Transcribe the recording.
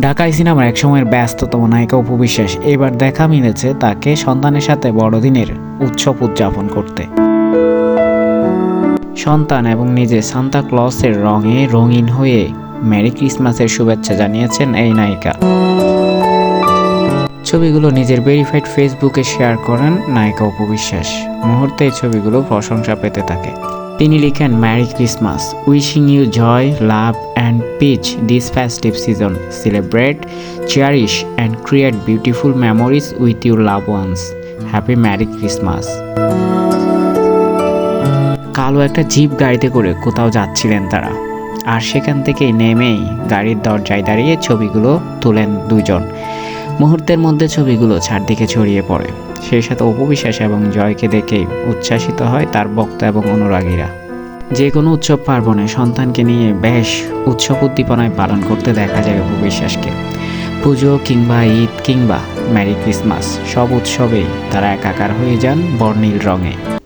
ঢাকাই সিনেমার একসময়ের ব্যস্ততম নায়িকা উপবিশ্বাস এবার দেখা মিলেছে তাকে সন্তানের সাথে বড়দিনের উৎসব উদযাপন করতে। সন্তান এবং নিজে সান্তা ক্লসের রঙে রঙিন হয়ে মেরি ক্রিসমাসের শুভেচ্ছা জানিয়েছেন এই নায়িকা। ছবিগুলো নিজের ভেরিফাইড ফেসবুকে শেয়ার করেন নায়িকা উপবিশ্বাস মুহূর্তে ছবিগুলো প্রশংসা পেতে থাকে। তিনি লিখেন merry Christmas, wishing you joy, love, and peace this festive season celebrate cherish and create beautiful memories with your love ones happy merry Christmas কালো একটা জিপ গাড়িতে করে কোথাও যাচ্ছিলেন তারা। আর সেখান থেকে নেমেই গাড়ির দরজায় দাঁড়িয়ে ছবিগুলো তোলেন দুজন মুহূর্তের মধ্যে ছবিগুলো চারদিকে ছড়িয়ে পড়ে। সেই সাথে অপবিশ্বাস এবং জয়কে দেখে উচ্ছ্বাসিত হয় তার ভক্ত এবং অনুরাগীরা। যে কোনো উৎসব পার্বণে সন্তানকে নিয়ে বেশ উৎসব উদ্দীপনায় পালন করতে দেখা যায় অপবিশ্বাসকে পুজো কিংবা ঈদ কিংবা ম্যারি ক্রিসমাস, সব উৎসবেই তারা একাকার হয়ে যান বর্ণিল রঙে।